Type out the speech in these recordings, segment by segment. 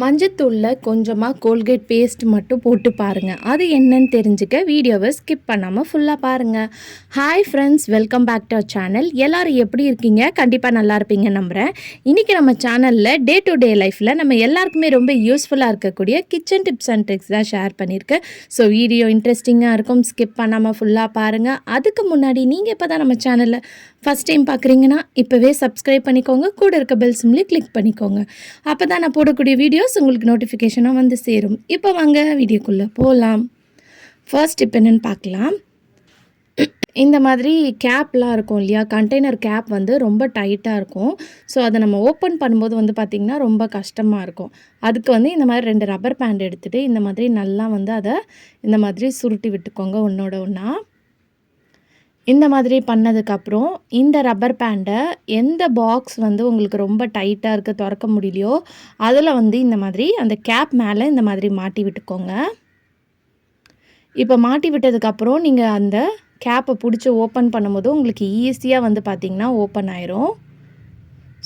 மஞ்சத்தூளில் கொஞ்சமாக Colgate paste மட்டும் போட்டு பாருங்கள் அது என்னன்னு தெரிஞ்சுக்க வீடியோவை ஸ்கிப் பண்ணாமல் ஃபுல்லாக பாருங்கள் hi friends welcome back to our channel எல்லோரும் எப்படி இருக்கீங்க? கண்டிப்பாக நல்லா இருப்பீங்க நம்புகிறேன் இன்றைக்கி நம்ம சேனலில் டே டு டே லைஃப்பில் நம்ம எல்லாருக்குமே ரொம்ப யூஸ்ஃபுல்லாக இருக்கக்கூடிய கிச்சன் டிப்ஸ் அண்ட் ட்ரிக்ஸ் தான் ஷேர் பண்ணியிருக்கேன். ஸோ வீடியோ இன்ட்ரெஸ்டிங்காக இருக்கும். ஸ்கிப் பண்ணாமல் ஃபுல்லாக பாருங்கள் அதுக்கு முன்னாடி நீங்கள் இப்போ தான் நம்ம சேனலில் ஃபஸ்ட் டைம் பார்க்குறீங்கன்னா இப்போவே சப்ஸ்கிரைப் பண்ணிக்கோங்க. கூட இருக்க பெல் சிம்லேயே கிளிக் பண்ணிக்கோங்க. அப்போ தான் நான் போடக்கூடிய வீடியோஸ் உங்களுக்கு நோட்டிஃபிகேஷனாக வந்து சேரும். இப்போ வாங்க வீடியோக்குள்ளே போகலாம் ஃபர்ஸ்ட் இப்போ என்னென்னு பார்க்கலாம். இந்த மாதிரி கேப்லாம் இருக்கும் இல்லையா? கண்டெய்னர் கேப் வந்து ரொம்ப டைட்டாக இருக்கும். ஸோ அதை நம்ம ஓப்பன் பண்ணும்போது வந்து பார்த்திங்கன்னா ரொம்ப கஷ்டமாக இருக்கும். அதுக்கு வந்து இந்த மாதிரி ரெண்டு ரப்பர் பேண்ட் எடுத்துகிட்டு இந்த மாதிரி நல்லா வந்து அதை இந்த மாதிரி சுருட்டி விட்டுக்கோங்க ஒன்றோட ஒன்றா இந்த மாதிரி பண்ணதுக்கப்புறம் இந்த ரப்பர் பேண்டை எந்த பாக்ஸ் வந்து உங்களுக்கு ரொம்ப டைட்டாக இருக்குது திறக்க முடியலையோ அதில் வந்து இந்த மாதிரி அந்த கேப் மேலே இந்த மாதிரி மாட்டி விட்டுக்கோங்க. இப்போ மாட்டி விட்டதுக்கப்புறம் நீங்கள் அந்த கேப்பை பிடிச்சி ஓப்பன் பண்ணும்போது உங்களுக்கு ஈஸியாக வந்து பார்த்திங்கன்னா ஓப்பன் ஆயிரும்.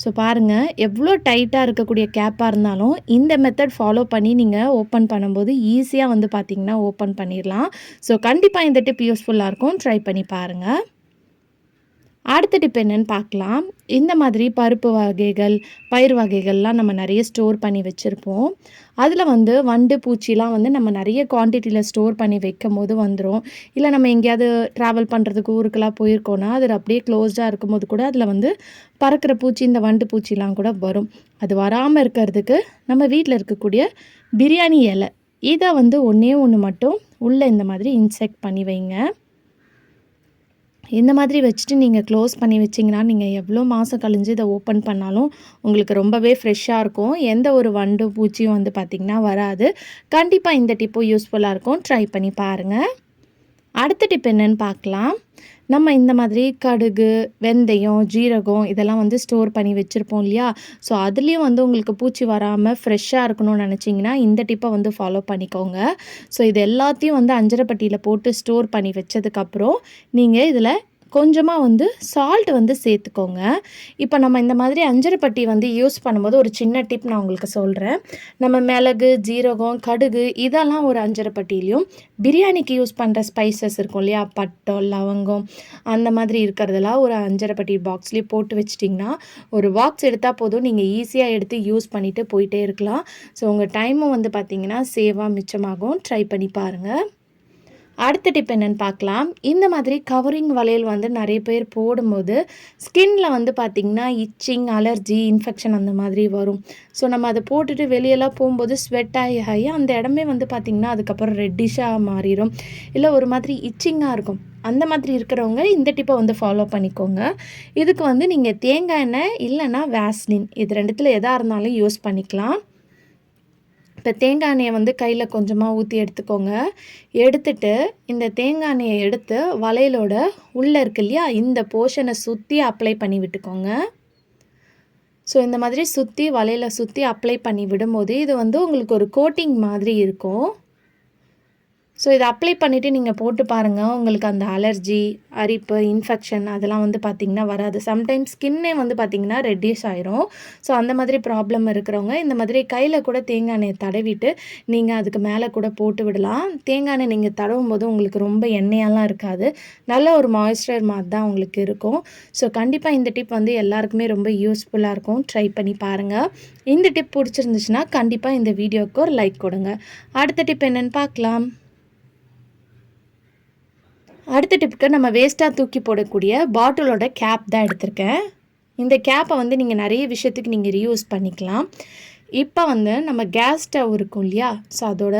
ஸோ பாருங்கள் எவ்வளோ டைட்டாக இருக்கக்கூடிய கேப்பாக இருந்தாலும் இந்த மெத்தட் ஃபாலோ பண்ணி நீங்கள் ஓப்பன் பண்ணும்போது ஈஸியாக வந்து பார்த்திங்கன்னா ஓப்பன் பண்ணிடலாம் ஸோ கண்டிப்பாக இந்த டிப் யூஸ்ஃபுல்லாக இருக்கும். ட்ரை பண்ணி பாருங்கள் அடுத்த டிப் என்னன்னு பார்க்கலாம். இந்த மாதிரி பருப்பு வகைகள் பயிர் வகைகள்லாம் நம்ம நிறைய ஸ்டோர் பண்ணி வச்சுருப்போம். அதில் வந்து வண்டு பூச்சிலாம் வந்து நம்ம நிறைய குவான்டிட்டியில் ஸ்டோர் பண்ணி வைக்கும் போது வந்துடும் இல்லை நம்ம எங்கேயாவது ட்ராவல் பண்ணுறதுக்கு ஊருக்கெல்லாம் போயிருக்கோன்னா அது அப்படியே க்ளோஸ்டாக இருக்கும்போது கூட அதில் வந்து பறக்கிற பூச்சி இந்த வண்டு பூச்சிலாம் கூட வரும். அது வராமல் இருக்கிறதுக்கு நம்ம வீட்டில் இருக்கக்கூடிய பிரியாணி இலை. இதை வந்து ஒன்றே ஒன்று மட்டும் உள்ளே இந்த மாதிரி இன்செக்ட் பண்ணி வைங்க. இந்த மாதிரி வச்சுட்டு நீங்கள் க்ளோஸ் பண்ணி வச்சிங்கன்னா நீங்கள் எவ்வளோ மாதம் கழிஞ்சு இதை ஓப்பன் பண்ணாலும் உங்களுக்கு ரொம்பவே ஃப்ரெஷ்ஷாக இருக்கும். எந்த ஒரு வண்டு பூச்சியும் வந்து பார்த்திங்கன்னா வராது. கண்டிப்பாக இந்த டிப்பும் யூஸ்ஃபுல்லாக இருக்கும். ட்ரை பண்ணி பாருங்கள் அடுத்த டிப் என்னென்னு பார்க்கலாம் நம்ம இந்த மாதிரி கடுகு வெந்தயம் ஜீரகம் இதெல்லாம் வந்து ஸ்டோர் பண்ணி வச்சுருப்போம் இல்லையா? ஸோ அதுலேயும் வந்து உங்களுக்கு பூச்சி வராமல் ஃப்ரெஷ்ஷாக இருக்கணும்னு நினச்சிங்கன்னா இந்த டிப்பை வந்து ஃபாலோ பண்ணிக்கோங்க. ஸோ இது எல்லாத்தையும் வந்து அஞ்சரைப்பட்டியில் போட்டு ஸ்டோர் பண்ணி வச்சதுக்கப்புறம் நீங்கள் இதில் கொஞ்சமாக வந்து சால்ட் வந்து சேர்த்துக்கோங்க. இப்போ நம்ம இந்த மாதிரி அஞ்சரைப்பட்டி வந்து யூஸ் பண்ணும்போது ஒரு சின்ன டிப் நான் உங்களுக்கு சொல்கிறேன் நம்ம மிளகு ஜீரகம் கடுகு இதெல்லாம் ஒரு அஞ்சரைப்பட்டிலையும் பிரியாணிக்கு யூஸ் பண்ணுற ஸ்பைசஸ் இருக்கும் இல்லையா? பட்டம் லவங்கம் அந்த மாதிரி இருக்கிறதெல்லாம் ஒரு அஞ்சரைப்பட்டி பாக்ஸ்லேயே போட்டு வச்சிட்டிங்கன்னா ஒரு பாக்ஸ் எடுத்தால் போதும். நீங்கள் ஈஸியாக எடுத்து யூஸ் பண்ணிவிட்டு போயிட்டே இருக்கலாம். ஸோ உங்கள் டைமும் வந்து பார்த்திங்கன்னா சேவாக மிச்சமாகும். ட்ரை பண்ணி பாருங்கள் அடுத்த டிப் என்னென்னு பார்க்கலாம். இந்த மாதிரி கவரிங் வளையல் வந்து நிறைய பேர் போடும்போது ஸ்கின்ல வந்து பார்த்திங்கன்னா இச்சிங் அலர்ஜி இன்ஃபெக்ஷன் அந்த மாதிரி வரும். ஸோ நம்ம அதை போட்டுட்டு வெளியெல்லாம் போகும்போது ஸ்வெட் ஆகி ஆகி அந்த இடமே வந்து பார்த்திங்கன்னா அதுக்கப்புறம் ரெட்டிஷாக மாறிடும் இல்லை ஒரு மாதிரி இச்சிங்காக இருக்கும். அந்த மாதிரி இருக்கிறவங்க இந்த டிப்பை வந்து ஃபாலோ பண்ணிக்கோங்க. இதுக்கு வந்து நீங்கள் தேங்காய் எண்ணெய் இல்லைன்னா வேஸ்லின் இது ரெண்டுத்தில் எதாக இருந்தாலும் யூஸ் பண்ணிக்கலாம். இப்போ தேங்காய் எண்ணெயை வந்து கையில் கொஞ்சமாக ஊற்றி எடுத்துக்கோங்க. எடுத்துட்டு இந்த தேங்காய் எண்ணெயை எடுத்து வளையலோட உள்ளே இருக்கு இல்லையா இந்த போர்ஷனை சுற்றி அப்ளை பண்ணி விட்டுக்கோங்க. ஸோ இந்த மாதிரி சுற்றி வலையில் சுற்றி அப்ளை பண்ணி விடும்போது இது வந்து உங்களுக்கு ஒரு கோட்டிங் மாதிரி இருக்கும். ஸோ இதை அப்ளை பண்ணிவிட்டு நீங்கள் போட்டு பாருங்கள் உங்களுக்கு அந்த அலர்ஜி அரிப்பு இன்ஃபெக்ஷன் அதெல்லாம் வந்து பார்த்திங்கன்னா வராது. சம்டைம்ஸ் ஸ்கின்னே வந்து பார்த்திங்கன்னா ரெட்டியூஸ் ஆயிரும். ஸோ அந்த மாதிரி ப்ராப்ளம் இருக்கிறவங்க இந்த மாதிரி கையில் கூட தேங்காய் எண்ணெயை தடவிட்டு நீங்கள் அதுக்கு மேலே கூட போட்டு விடலாம். தேங்காய் எண்ணெய் நீங்கள் தடவும் போது உங்களுக்கு ரொம்ப எண்ணெயெல்லாம் இருக்காது. நல்ல ஒரு மாய்ஸ்சர் மாதிரி தான் உங்களுக்கு இருக்கும். ஸோ கண்டிப்பாக இந்த டிப் வந்து எல்லாருக்குமே ரொம்ப யூஸ்ஃபுல்லாக இருக்கும். ட்ரை பண்ணி பாருங்கள் இந்த டிப் பிடிச்சிருந்துச்சுன்னா கண்டிப்பாக இந்த வீடியோவுக்கு ஒரு லைக் கொடுங்க. அடுத்த டிப் என்னென்னு பார்க்கலாம். அடுத்த டிப்புக்கு நம்ம வேஸ்ட்டாக தூக்கி போடக்கூடிய பாட்டிலோட கேப் தான் எடுத்திருக்கேன். இந்த கேப்பை வந்து நீங்கள் நிறைய விஷயத்துக்கு நீங்கள் ரீயூஸ் பண்ணிக்கலாம். இப்போ வந்து நம்ம கேஸ் ஸ்டவ் இருக்கும் இல்லையா? ஸோ அதோட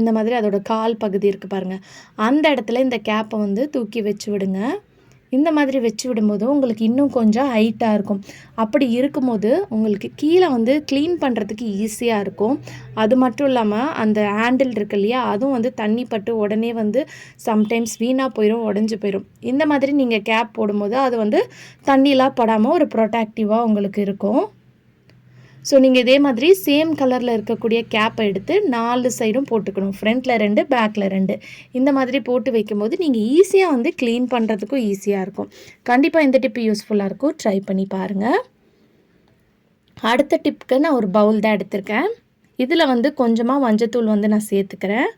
இந்த மாதிரி அதோட கால் பகுதி இருக்குது பாருங்கள் அந்த இடத்துல இந்த கேப்பை வந்து தூக்கி வச்சு விடுங்க. இந்த மாதிரி வச்சு விடும்போது உங்களுக்கு இன்னும் கொஞ்சம் ஹைட்டாக இருக்கும். அப்படி இருக்கும்போது உங்களுக்கு கீழே வந்து க்ளீன் பண்ணுறதுக்கு ஈஸியாக இருக்கும். அது மட்டும் இல்லாமல் அந்த ஹேண்டில் இருக்கு இல்லையா அதுவும் வந்து தண்ணி பட்டு உடனே வந்து சம்டைம்ஸ் வீணாக போயிடும் உடஞ்சி போயிடும் இந்த மாதிரி நீங்கள் கேப் போடும்போது அது வந்து தண்ணிலாம் படாமல் ஒரு ப்ரொட்டாக்டிவாக உங்களுக்கு இருக்கும். ஸோ நீங்கள் இதே மாதிரி சேம் கலரில் இருக்கக்கூடிய கேப்பை எடுத்து நாலு சைடும் போட்டுக்கணும். ஃப்ரண்ட்டில் ரெண்டு பேக்கில் ரெண்டு. இந்த மாதிரி போட்டு வைக்கும்போது நீங்கள் ஈஸியாக வந்து க்ளீன் பண்ணுறதுக்கும் ஈஸியாக இருக்கும். கண்டிப்பாக இந்த டிப் யூஸ்ஃபுல்லாக இருக்கும். ட்ரை பண்ணி பாருங்கள் அடுத்த டிப்புக்கு நான் ஒரு பவுல் தான் எடுத்திருக்கேன். இதில் வந்து கொஞ்சமாக மஞ்சத்தூள் வந்து நான் சேர்த்துக்கிறேன்.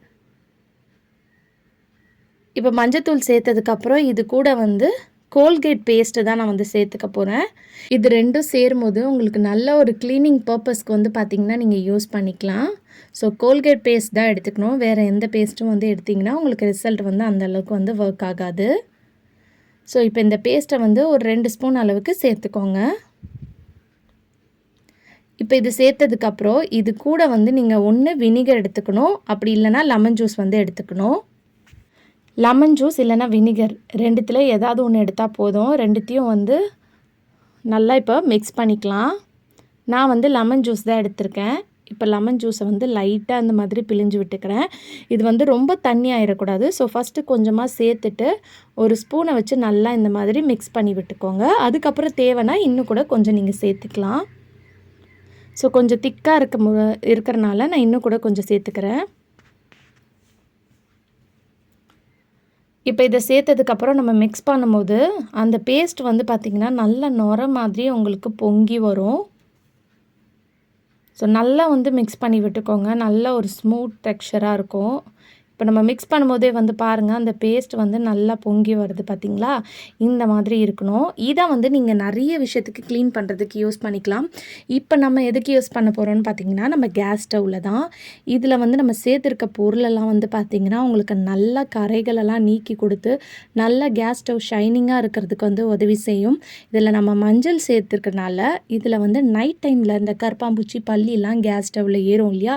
இப்போ மஞ்சத்தூள் சேர்த்ததுக்கப்புறம் இது கூட வந்து கோல்கேட் பேஸ்ட்டு தான் நான் வந்து சேர்த்துக்க போகிறேன் இது ரெண்டும் சேரும்போது உங்களுக்கு நல்ல ஒரு க்ளீனிங் பர்பஸ்க்கு வந்து பார்த்திங்கன்னா நீங்கள் யூஸ் பண்ணிக்கலாம். ஸோ கோல்கேட் பேஸ்ட் தான் எடுத்துக்கணும். வேறு எந்த பேஸ்ட்டும் வந்து எடுத்திங்கன்னா உங்களுக்கு ரிசல்ட் வந்து அந்த அளவுக்கு வந்து ஒர்க் ஆகாது. ஸோ இப்போ இந்த பேஸ்ட்டை வந்து ஒரு ரெண்டு ஸ்பூன் அளவுக்கு சேர்த்துக்கோங்க. இப்போ இது சேர்த்ததுக்கப்புறம் இது கூட வந்து நீங்கள் ஒன்று வினிகர் எடுத்துக்கணும். அப்படி இல்லைனா லெமன் ஜூஸ் வந்து எடுத்துக்கணும். லெமன் ஜூஸ் இல்லைனா வினிகர் ரெண்டுத்தில் ஏதாவது ஒன்று எடுத்தால் போதும். ரெண்டுத்தையும் வந்து நல்லா இப்போ மிக்ஸ் பண்ணிக்கலாம். நான் வந்து லெமன் ஜூஸ் தான் எடுத்திருக்கேன். இப்போ லெமன் ஜூஸை வந்து லைட்டாக அந்த மாதிரி பிழிஞ்சு விட்டுக்கிறேன். இது வந்து ரொம்ப தண்ணி ஆயிடக்கூடாது ஸோ ஃபஸ்ட்டு கொஞ்சமாக சேர்த்துட்டு ஒரு ஸ்பூனை வச்சு நல்லா இந்த மாதிரி மிக்ஸ் பண்ணி விட்டுக்கோங்க. அதுக்கப்புறம் தேவைன்னா இன்னும் கூட கொஞ்சம் நீங்கள் சேர்த்துக்கலாம். ஸோ கொஞ்சம் திக்காக இருக்க மு இருக்கிறனால நான் இன்னும் கூட கொஞ்சம் சேர்த்துக்கிறேன். இப்போ இதை சேர்த்ததுக்கப்புறம் நம்ம மிக்ஸ் பண்ணும்போது அந்த பேஸ்ட் வந்து பார்த்திங்கன்னா நல்ல நுர மாதிரி உங்களுக்கு பொங்கி வரும். ஸோ நல்லா வந்து மிக்ஸ் பண்ணி விட்டுக்கோங்க. நல்ல ஒரு ஸ்மூத் டெக்ஸ்சராக இருக்கும். இப்போ நம்ம மிக்ஸ் பண்ணும்போதே வந்து பாருங்கள் அந்த பேஸ்ட் வந்து நல்லா பொங்கி வருது பார்த்திங்களா? இந்த மாதிரி இருக்கணும். இதை வந்து நீங்கள் நிறைய விஷயத்துக்கு க்ளீன் பண்ணுறதுக்கு யூஸ் பண்ணிக்கலாம். இப்போ நம்ம எதுக்கு யூஸ் பண்ண போகிறோம்னு பார்த்தீங்கன்னா நம்ம கேஸ் ஸ்டவ்வில் தான். இதில் வந்து நம்ம சேர்த்துருக்க பொருளெல்லாம் வந்து பார்த்திங்கன்னா உங்களுக்கு நல்ல கரைகளெல்லாம் நீக்கி கொடுத்து நல்ல கேஸ் ஸ்டவ் ஷைனிங்காக இருக்கிறதுக்கு வந்து உதவி செய்யும். இதில் நம்ம மஞ்சள் சேர்த்துருக்கனால இதில் வந்து நைட் டைமில் இந்த கருப்பாம்பூச்சி பள்ளிலாம் கேஸ் ஸ்டவ்வில் ஏறும் இல்லையா?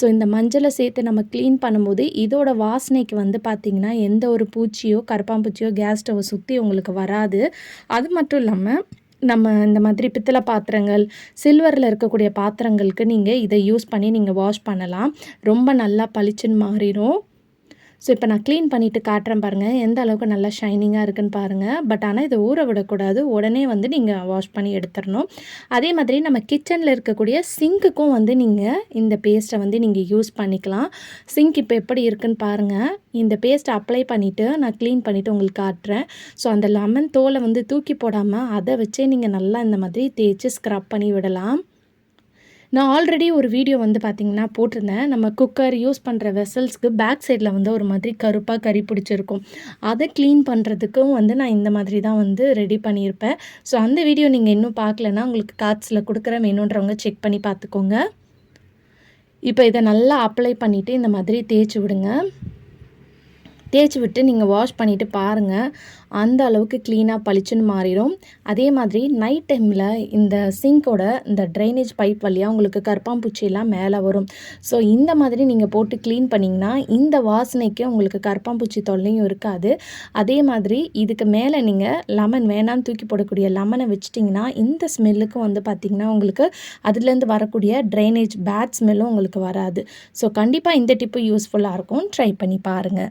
ஸோ இந்த மஞ்சளை சேர்த்து நம்ம க்ளீன் பண்ணும்போது இதோ இதோட வாசனைக்கு வந்து பார்த்திங்கன்னா எந்த ஒரு பூச்சியோ கரப்பாம்பூச்சியோ கேஸ் ஸ்டவ்வை சுற்றி உங்களுக்கு வராது. அது மட்டும் இல்லாமல் நம்ம இந்த மாதிரி பித்தளை பாத்திரங்கள் சில்வரில் இருக்கக்கூடிய பாத்திரங்களுக்கு நீங்கள் இதை யூஸ் பண்ணி நீங்கள் வாஷ் பண்ணலாம். ரொம்ப நல்லா பளிச்சுன்னு மாறிடும். ஸோ இப்போ நான் க்ளீன் பண்ணிவிட்டு காட்டுறேன் பாருங்கள் எந்த அளவுக்கு நல்லா ஷைனிங்காக இருக்குன்னு பாருங்கள் பட் ஆனால் இதை ஊற விடக்கூடாது. உடனே வந்து நீங்கள் வாஷ் பண்ணி எடுத்துடணும் அதே மாதிரி நம்ம கிச்சனில் இருக்கக்கூடிய சிங்க்குக்கும் வந்து நீங்கள் இந்த பேஸ்ட்டை வந்து நீங்கள் யூஸ் பண்ணிக்கலாம். சிங்க் இப்போ எப்படி இருக்குன்னு பாருங்கள் இந்த பேஸ்ட்டை அப்ளை பண்ணிவிட்டு நான் க்ளீன் பண்ணிவிட்டு உங்களுக்கு காட்டுறேன். ஸோ அந்த லெமன் தோலை வந்து தூக்கி போடாமல் அதை வச்சே நீங்கள் நல்லா இந்த மாதிரி தேய்ச்சி ஸ்க்ரப் பண்ணி விடலாம். நான் ஆல்ரெடி ஒரு வீடியோ வந்து பார்த்திங்கன்னா போட்டிருந்தேன். நம்ம குக்கர் யூஸ் பண்ணுற வெசல்ஸ்க்கு பேக் சைடில் வந்து ஒரு மாதிரி கருப்பாக கறி பிடிச்சிருக்கும். அதை க்ளீன் பண்ணுறதுக்கும் வந்து நான் இந்த மாதிரி தான் வந்து ரெடி பண்ணியிருப்பேன். ஸோ அந்த வீடியோ நீங்கள் இன்னும் பார்க்கலன்னா உங்களுக்கு கார்ட்ஸில் கொடுக்குற வேணுன்றவங்க செக் பண்ணி பார்த்துக்கோங்க. இப்போ இதை நல்லா அப்ளை பண்ணிவிட்டு இந்த மாதிரி தேய்ச்சி விடுங்க. தேய்ச்சி விட்டு நீங்கள் வாஷ் பண்ணிவிட்டு பாருங்கள் அந்த அளவுக்கு க்ளீனாக பளிச்சுன்னு மாறிடும். அதே மாதிரி நைட் டைமில் இந்த சிங்கோட இந்த ட்ரைனேஜ் பைப் வழியாக உங்களுக்கு கற்பாம்பூச்சியெல்லாம் மேலே வரும். ஸோ இந்த மாதிரி நீங்கள் போட்டு க்ளீன் பண்ணிங்கன்னா இந்த வாசனைக்கு உங்களுக்கு கற்பாம்பூச்சி தொல்லையும் இருக்காது. அதே மாதிரி இதுக்கு மேலே நீங்கள் லெமன் வேணான்னு தூக்கி போடக்கூடிய லெமனை வச்சிட்டிங்கன்னா இந்த ஸ்மெல்லுக்கும் வந்து பார்த்திங்கன்னா உங்களுக்கு அதுலேருந்து வரக்கூடிய ட்ரைனேஜ் பேட் ஸ்மெல்லும் உங்களுக்கு வராது. ஸோ கண்டிப்பாக இந்த டிப்பு யூஸ்ஃபுல்லாக இருக்கும். ட்ரை பண்ணி பாருங்கள்